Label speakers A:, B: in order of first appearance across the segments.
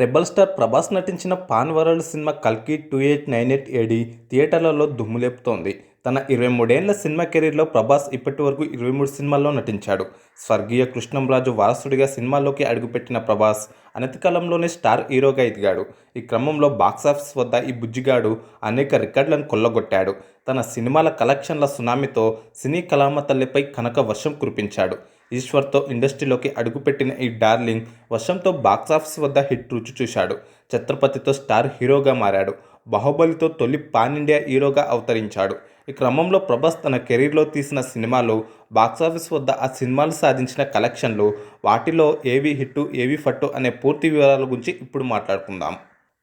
A: Rebel star Prabhas నటించిన pan world సినిమా కల్కి two eight nine eight AD థియేటర్లలో దుమ్ములేపుతోంది తన ఇరవై మూడేళ్ళ సినిమా కెరీర్లో ప్రభాస్ ఇప్పటి వరకు ఇరవై మూడు సినిమాల్లో నటించాడు. స్వర్గీయ కృష్ణంరాజు వారసుడిగా సినిమాల్లోకి అడుగుపెట్టిన ప్రభాస్ అనతి కాలంలోనే స్టార్ హీరోగా ఎదిగాడు. ఈ క్రమంలో బాక్సాఫీస్ వద్ద ఈ బుజ్జిగాడు అనేక రికార్డులను కొల్లగొట్టాడు. తన సినిమాల కలెక్షన్ల సునామీతో సినీ కళామ తల్లిపై కనక వర్షం కురిపించాడు. ఈశ్వర్తో ఇండస్ట్రీలోకి అడుగుపెట్టిన ఈ డార్లింగ్ వర్షంతో బాక్సాఫీస్ వద్ద హిట్ రుచి చూశాడు. ఛత్రపతితో స్టార్ హీరోగా మారాడు. బాహుబలితో తొలి పాన్ ఇండియా హీరోగా అవతరించాడు. ఈ క్రమంలో ప్రభాస్ తన కెరీర్లో తీసిన సినిమాలు బాక్సాఫీస్ వద్ద ఆ సినిమాలు సాధించిన కలెక్షన్లు వాటిలో ఏవి హిట్టు ఏవి ఫట్టు అనే పూర్తి వివరాల గురించి ఇప్పుడు మాట్లాడుకుందాం.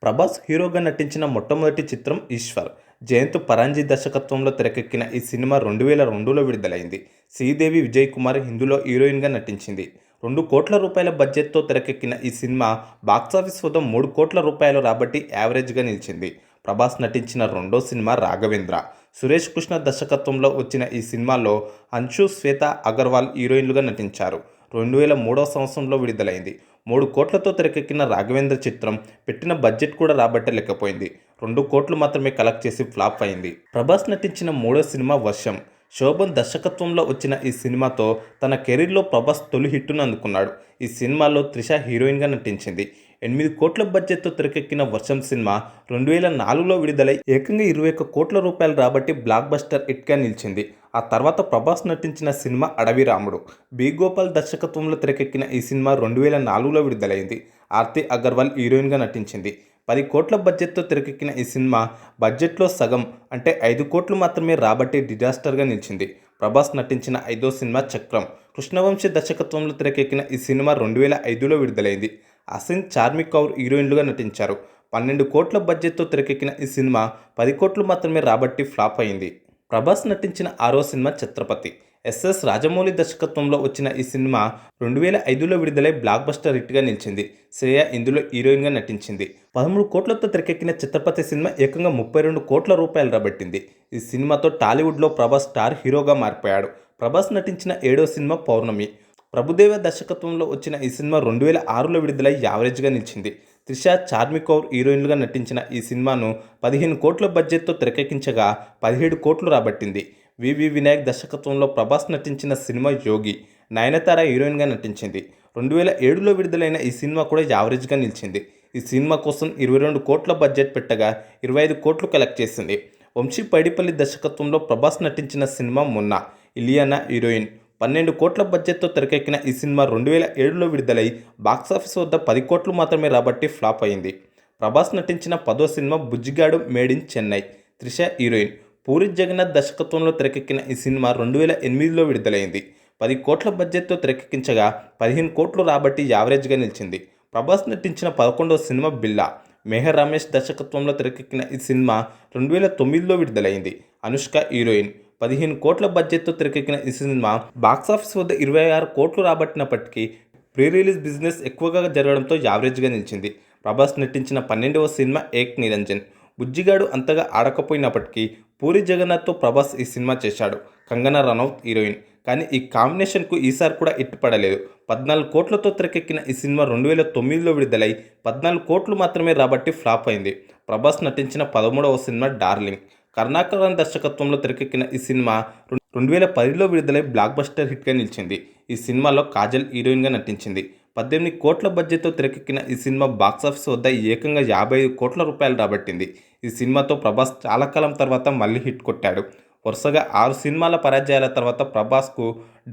A: ప్రభాస్ హీరోగా నటించిన మొట్టమొదటి చిత్రం ఈశ్వర్. జయంత్ పరాంజీ దర్శకత్వంలో తెరకెక్కిన ఈ సినిమా రెండు వేల రెండులో విడుదలైంది. శ్రీదేవి విజయ్ కుమార్ హిందీలో హీరోయిన్గా నటించింది. రెండు కోట్ల రూపాయల బడ్జెట్తో తెరకెక్కిన ఈ సినిమా బాక్సాఫీస్ వద్ద మూడు కోట్ల రూపాయలు రాబట్టి యావరేజ్గా నిలిచింది. ప్రభాస్ నటించిన రెండో సినిమా రాఘవేంద్ర. సురేష్ కృష్ణ దర్శకత్వంలో వచ్చిన ఈ సినిమాలో అంశు శ్వేత అగర్వాల్ హీరోయిన్లుగా నటించారు. రెండు వేల మూడవ సంవత్సరంలో విడుదలైంది. మూడు కోట్లతో తెరకెక్కిన రాఘవేంద్ర చిత్రం పెట్టిన బడ్జెట్ కూడా రాబట్టలేకపోయింది. రెండు కోట్లు మాత్రమే కలెక్ట్ చేసి ఫ్లాప్ అయింది. ప్రభాస్ నటించిన మూడో సినిమా వర్షం. శోభన్ దర్శకత్వంలో వచ్చిన ఈ సినిమాతో తన కెరీర్లో ప్రభాస్ తొలి హిట్టును అందుకున్నాడు. ఈ సినిమాలో త్రిష హీరోయిన్గా నటించింది. ఎనిమిది కోట్ల బడ్జెట్తో తెరకెక్కిన వర్షం సినిమా రెండు వేల నాలుగులో విడుదలై ఏకంగా ఇరవై ఒక్క కోట్ల రూపాయలు రాబట్టి బ్లాక్ బస్టర్ హిట్గా నిలిచింది. ఆ తర్వాత ప్రభాస్ నటించిన సినిమా అడవి రాముడు బి గోపాల్ దర్శకత్వంలో తెరకెక్కిన ఈ సినిమా రెండు వేల నాలుగులో విడుదలైంది. ఆర్తి అగర్వాల్ హీరోయిన్గా నటించింది. పది కోట్ల బడ్జెట్తో తెరకెక్కిన ఈ సినిమా బడ్జెట్లో సగం అంటే ఐదు కోట్లు మాత్రమే రాబట్టి డిజాస్టర్గా నిలిచింది. ప్రభాస్ నటించిన ఐదో సినిమా చక్రం కృష్ణవంశీ దర్శకత్వంలో తెరకెక్కిన ఈ సినిమా రెండు వేల ఐదులో విడుదలైంది. అసిన్ చార్మి కౌర్ హీరోయిన్లుగా నటించారు. పన్నెండు కోట్ల బడ్జెట్తో తెరకెక్కిన ఈ సినిమా పది కోట్లు మాత్రమే రాబట్టి ఫ్లాప్ అయింది. ప్రభాస్ నటించిన ఆరో సినిమా ఛత్రపతి. ఎస్ఎస్ రాజమౌళి దర్శకత్వంలో వచ్చిన ఈ సినిమా రెండు వేల ఐదులో విడుదలై బ్లాక్ బస్టర్ హిట్గా నిలిచింది. శ్రేయ ఇందులో హీరోయిన్గా నటించింది. పదమూడు కోట్లతో తెరకెక్కిన ఛత్రపతి సినిమా ఏకంగా ముప్పై రెండు కోట్ల రూపాయలు రాబట్టింది. ఈ సినిమాతో టాలీవుడ్లో ప్రభాస్ స్టార్ హీరోగా మారిపోయాడు. ప్రభాస్ నటించిన ఏడో సినిమా పౌర్ణమి. ప్రభుదేవ దర్శకత్వంలో వచ్చిన ఈ సినిమా రెండు వేల ఆరులో విడుదలై యావరేజ్గా నిలిచింది. త్రిష చార్మి కౌర్ హీరోయిన్లుగా నటించిన ఈ సినిమాను పదిహేను కోట్ల బడ్జెట్తో తెరకెక్కించగా పదిహేడు కోట్లు రాబట్టింది. వివి వినాయక్ దర్శకత్వంలో ప్రభాస్ నటించిన సినిమా యోగి నయనతార హీరోయిన్గా నటించింది. రెండు వేల ఏడులో విడుదలైన ఈ సినిమా కూడా యావరేజ్గా నిలిచింది. ఈ సినిమా కోసం ఇరవై రెండు కోట్ల బడ్జెట్ పెట్టగా ఇరవై ఐదు కోట్లు కలెక్ట్ చేసింది. వంశీ పైడిపల్లి దర్శకత్వంలో ప్రభాస్ నటించిన సినిమా మొన్న ఇలియానా హీరోయిన్. పన్నెండు కోట్ల బడ్జెట్తో తెరకెక్కిన ఈ సినిమా రెండు వేల ఏడులో విడుదలై బాక్సాఫీస్ వద్ద పది కోట్లు మాత్రమే రాబట్టి ఫ్లాప్ అయింది. ప్రభాస్ నటించిన పదో cinema Bujjigadu made in Chennai. Trisha heroine Puri Jagannadh దర్శకత్వంలో తెరకెక్కిన ఈ సినిమా రెండు వేల ఎనిమిదిలో విడుదలైంది. పది కోట్ల బడ్జెట్తో తెరకెక్కించగా పదిహేను కోట్లు రాబట్టి యావరేజ్గా నిలిచింది. ప్రభాస్ నటించిన పదకొండవ సినిమా బిల్లా. మెహర్ రమేష్ దర్శకత్వంలో తెరకెక్కిన ఈ సినిమా రెండు వేల తొమ్మిదిలో విడుదలైంది. అనుష్క హీరోయిన్ పదిహేను కోట్ల బడ్జెట్తో తెరకెక్కిన ఈ సినిమా బాక్సాఫీస్ వద్ద ఇరవై ఆరు కోట్లు రాబట్టినప్పటికీ ప్రీ రిలీజ్ బిజినెస్ ఎక్కువగా జరగడంతో యావరేజ్గా నిలిచింది. ప్రభాస్ నటించిన పన్నెండవ సినిమా ఏక్ నిరంజన్. బుజ్జిగాడు అంతగా ఆడకపోయినప్పటికీ పూరి జగన్నాథ్తో ప్రభాస్ ఈ సినిమా చేశాడు. కంగనా రనౌత్ హీరోయిన్. కానీ ఈ కాంబినేషన్కు ఈసారి కూడా ఇట్టుపడలేదు పద్నాలుగు కోట్లతో తెరకెక్కిన ఈ సినిమా రెండు వేల తొమ్మిదిలో విడుదలై పద్నాలుగు కోట్లు మాత్రమే రాబట్టి ఫ్లాప్ అయింది. ప్రభాస్ నటించిన పదమూడవ సినిమా డార్లింగ్. కరుణాకరన్ దర్శకత్వంలో తెరకెక్కిన ఈ సినిమా రెండు వేల పదిలో విడుదలై బ్లాక్ బస్టర్ హిట్గా నిలిచింది. ఈ సినిమాలో కాజల్ హీరోయిన్గా నటించింది. పద్దెనిమిది కోట్ల బడ్జెట్తో తెరకెక్కిన ఈ సినిమా బాక్సాఫీస్ వద్ద ఏకంగా యాభై ఐదు కోట్ల రూపాయలు రాబట్టింది. ఈ సినిమాతో ప్రభాస్ చాలా కాలం తర్వాత మళ్ళీ హిట్ కొట్టాడు. వరుసగా ఆరు సినిమాల పరాజయాల తర్వాత ప్రభాస్కు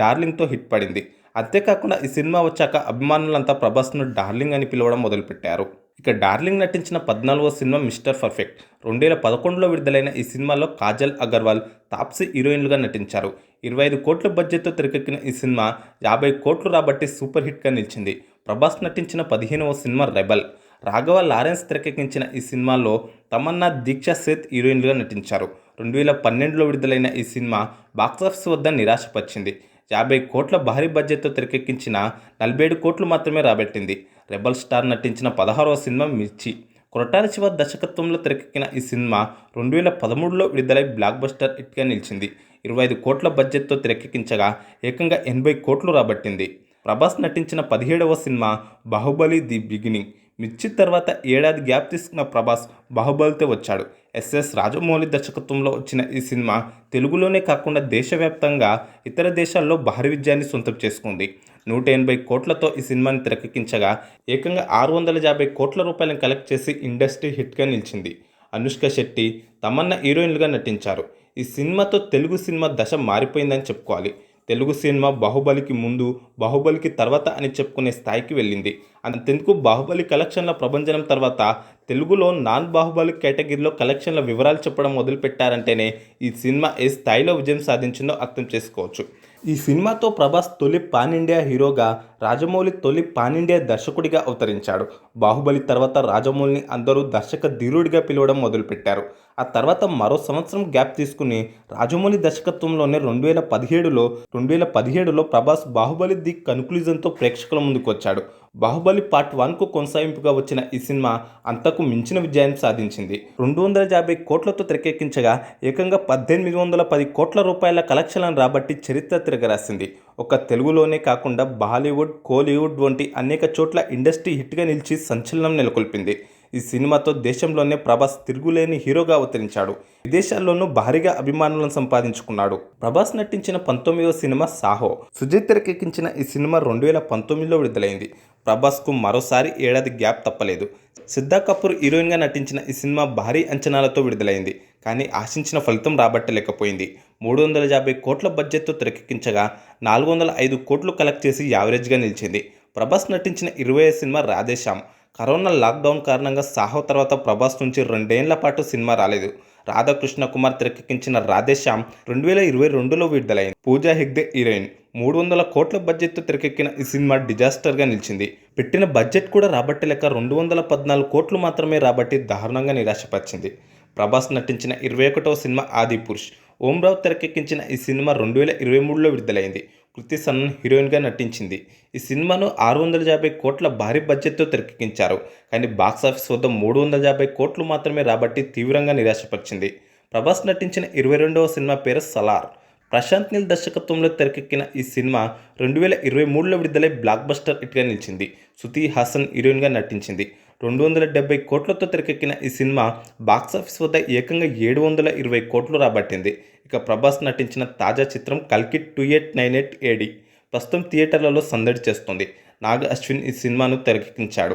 A: డార్లింగ్తో హిట్ పడింది. అంతేకాకుండా ఈ సినిమా వచ్చాక అభిమానులంతా ప్రభాస్ను డార్లింగ్ అని పిలవడం మొదలుపెట్టారు. ఇక డార్లింగ్ నటించిన పద్నాలుగో సినిమా మిస్టర్ పర్ఫెక్ట్. రెండు వేల పదకొండులో విడుదలైన ఈ సినిమాలో కాజల్ అగర్వాల్ తాప్సీ హీరోయిన్లుగా నటించారు. ఇరవై ఐదు కోట్ల బడ్జెట్తో తెరకెక్కిన ఈ సినిమా యాభై కోట్లు రాబట్టి సూపర్ హిట్గా నిలిచింది. ప్రభాస్ నటించిన పదిహేనవ సినిమా రెబల్. రాఘవ లారెన్స్ తెరకెక్కించిన ఈ సినిమాలో తమన్నా దీక్షా సేత్ హీరోయిన్లుగా నటించారు. రెండు వేల పన్నెండులో విడుదలైన ఈ సినిమా బాక్సాఫీస్ వద్ద నిరాశపరిచింది. యాభై కోట్ల భారీ బడ్జెట్తో తెరకెక్కించిన నలభై ఏడు కోట్లు మాత్రమే రాబట్టింది. రెబల్ స్టార్ నటించిన పదహారవ సినిమా మిర్చి. కొరటాల శివ దర్శకత్వంలో తెరకెక్కిన ఈ సినిమా రెండు వేల పదమూడులో విడుదలై బ్లాక్ బస్టర్ హిట్గా నిలిచింది. ఇరవై ఐదు కోట్ల బడ్జెట్తో తెరకెక్కించగా ఏకంగా ఎనభై కోట్లు రాబట్టింది. ప్రభాస్ నటించిన పదిహేడవ సినిమా బాహుబలి ది బిగినింగ్. మిర్చి తర్వాత ఏడాది గ్యాప్ తీసుకున్న ప్రభాస్ బాహుబలితో వచ్చాడు. ఎస్ఎస్ రాజమౌళి దర్శకత్వంలో వచ్చిన ఈ సినిమా తెలుగులోనే కాకుండా దేశవ్యాప్తంగా ఇతర దేశాల్లో భారీ విజయాన్ని సొంతం చేసుకుంది. నూట ఎనభై కోట్లతో ఈ సినిమాని తెరకెక్కించగా ఏకంగా ఆరు వందల యాభై కోట్ల రూపాయలను కలెక్ట్ చేసి ఇండస్ట్రీ హిట్గా నిలిచింది. అనుష్క శెట్టి తమన్నా హీరోయిన్లుగా నటించారు. ఈ సినిమాతో తెలుగు సినిమా దశ మారిపోయిందని చెప్పుకోవాలి. తెలుగు సినిమా బాహుబలికి ముందు బాహుబలికి తర్వాత అని చెప్పుకునే స్థాయికి వెళ్ళింది. అంతెందుకు బాహుబలి కలెక్షన్ల ప్రభంజనం తర్వాత తెలుగులో నాన్ బాహుబలి కేటగిరీలో కలెక్షన్ల వివరాలు చెప్పడం మొదలుపెట్టారంటేనే ఈ సినిమా ఏ స్థాయిలో విజయం సాధించిందో అర్థం చేసుకోవచ్చు. ఈ సినిమాతో ప్రభాస్ తొలి పాన్ ఇండియా హీరోగా రాజమౌళి తొలి పాన్ ఇండియా దర్శకుడిగా అవతరించాడు. బాహుబలి తర్వాత రాజమౌళిని అందరూ దర్శక ధీరుడిగా పిలవడం మొదలుపెట్టారు. ఆ తర్వాత మరో సంవత్సరం గ్యాప్ తీసుకుని రాజమౌళి దర్శకత్వంలోనే రెండు వేల పదిహేడులో రెండు వేల పదిహేడులో ప్రభాస్ బాహుబలి ది కన్క్లూజన్తో ప్రేక్షకుల ముందుకు వచ్చాడు బాహుబలి పార్ట్ వన్కు కొనసాగింపుగా వచ్చిన ఈ సినిమా అంతకు మించిన విజయం సాధించింది. రెండు వందల యాభై కోట్లతో తెరకెక్కించగా ఏకంగా పద్దెనిమిది వందల పది కోట్ల రూపాయల కలెక్షన్లను రాబట్టి చరిత్ర తిరగరాసింది. ఒక తెలుగులోనే కాకుండా బాలీవుడ్ కోలీవుడ్ వంటి అనేక చోట్ల ఇండస్ట్రీ హిట్గా నిలిచి సంచలనం నెలకొల్పింది. ఈ సినిమాతో దేశంలోనే ప్రభాస్ తిరుగులేని హీరోగా అవతరించాడు విదేశాల్లోనూ భారీగా అభిమానులను సంపాదించుకున్నాడు. ప్రభాస్ నటించిన పంతొమ్మిదవ సినిమా సాహో. సుజిత్ తెరకెక్కించిన ఈ సినిమా రెండు వేల పంతొమ్మిదిలో విడుదలైంది. ప్రభాస్కు మరోసారి ఏడాది గ్యాప్ తప్పలేదు. సిద్ధా కపూర్ హీరోయిన్గా నటించిన ఈ సినిమా భారీ అంచనాలతో విడుదలైంది. కానీ ఆశించిన ఫలితం రాబట్టలేకపోయింది. మూడు వందల యాభై కోట్ల బడ్జెట్తో తెరకెక్కించగా నాలుగు వందల ఐదు కోట్లు కలెక్ట్ చేసి యావరేజ్గా నిలిచింది. ప్రభాస్ నటించిన ఇరవై సినిమా రాధేశ్యామ్. కరోనా లాక్డౌన్ కారణంగా సాహో తర్వాత ప్రభాస్ నుంచి రెండేళ్ళ పాటు సినిమా రాలేదు. రాధాకృష్ణ కుమార్ తెరకెక్కించిన రాధేశ్యామ్ రెండు వేల ఇరవై రెండులో విడుదలైంది. పూజా హెగ్దే హీరోయిన్. మూడు వందల కోట్ల బడ్జెట్తో తెరకెక్కిన ఈ సినిమా డిజాస్టర్గా నిలిచింది. పెట్టిన బడ్జెట్ కూడా రాబట్టలేక రెండు వందల పద్నాలుగు కోట్లు మాత్రమే రాబట్టి దారుణంగా నిరాశపరిచింది. ప్రభాస్ నటించిన ఇరవై ఒకటవ సినిమా ఆది పురుష్. ఓంరావు తెరకెక్కించిన ఈ సినిమా రెండు వేల ఇరవై మూడులో విడుదలైంది. కృతి సన్నన్ హీరోయిన్గా నటించింది. ఈ సినిమాను ఆరు వందల యాభై కోట్ల భారీ బడ్జెట్తో తెరకెక్కించారు. కానీ బాక్సాఫీస్ వద్ద మూడు వందల యాభై కోట్లు మాత్రమే రాబట్టి తీవ్రంగా నిరాశపరిచింది. ప్రభాస్ నటించిన ఇరవై రెండవ సినిమా పేరు సలార్. ప్రశాంత్ నీల్ దర్శకత్వంలో తెరకెక్కిన ఈ సినిమా రెండు వేల ఇరవై మూడులో విడుదలై బ్లాక్ బస్టర్ హిట్గా నిలిచింది. శృతి హాసన్ హీరోయిన్గా నటించింది. రెండు వందల డెబ్బై కోట్లతో తెరకెక్కిన ఈ సినిమా బాక్సాఫీస్ వద్ద ఏకంగా ఏడు వందల ఇరవై కోట్లు రాబట్టింది. ఇక ప్రభాస్ నటించిన తాజా చిత్రం కల్కి two eight nine eight AD ప్రస్తుతం థియేటర్లలో సందడి చేస్తుంది. నాగ అశ్విన్ ఈ సినిమాను తెరకెక్కించాడు.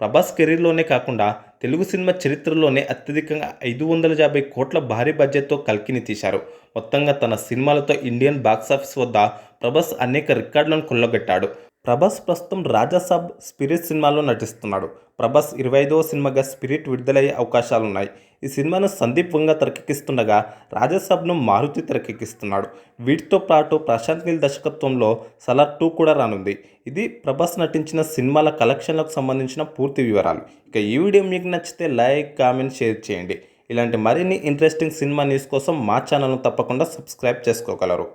A: ప్రభాస్ కెరీర్లోనే కాకుండా తెలుగు సినిమా చరిత్రలోనే అత్యధికంగా ఐదు వందల యాభై కోట్ల భారీ బడ్జెట్తో కల్కిని తీశారు. మొత్తంగా తన సినిమాలతో ఇండియన్ బాక్సాఫీస్ వద్ద ప్రభాస్ అనేక రికార్డులను కొల్లగొట్టాడు. ప్రభాస్ ప్రస్తుతం రాజాసాబ్ స్పిరిట్ సినిమాలో నటిస్తున్నాడు. ప్రభాస్ ఇరవై ఐదవ సినిమాగా స్పిరిట్ విడుదలయ్యే అవకాశాలున్నాయి. ఈ సినిమాను సందీప్ వంగ తెరకెక్కిస్తుండగా రాజాసాబ్ను మారుతి తెరకెక్కిస్తున్నాడు. వీటితో పాటు ప్రశాంత్ నీల్ దర్శకత్వంలో సలార్ టూ కూడా రానుంది. ఇది ప్రభాస్ నటించిన సినిమాల కలెక్షన్లకు సంబంధించిన పూర్తి వివరాలు. ఇక ఈ వీడియో మీకు నచ్చితే లైక్ కామెంట్ షేర్ చేయండి. ఇలాంటి మరిన్ని ఇంట్రెస్టింగ్ సినిమా న్యూస్ కోసం మా ఛానల్ను తప్పకుండా సబ్స్క్రైబ్ చేసుకోగలరు.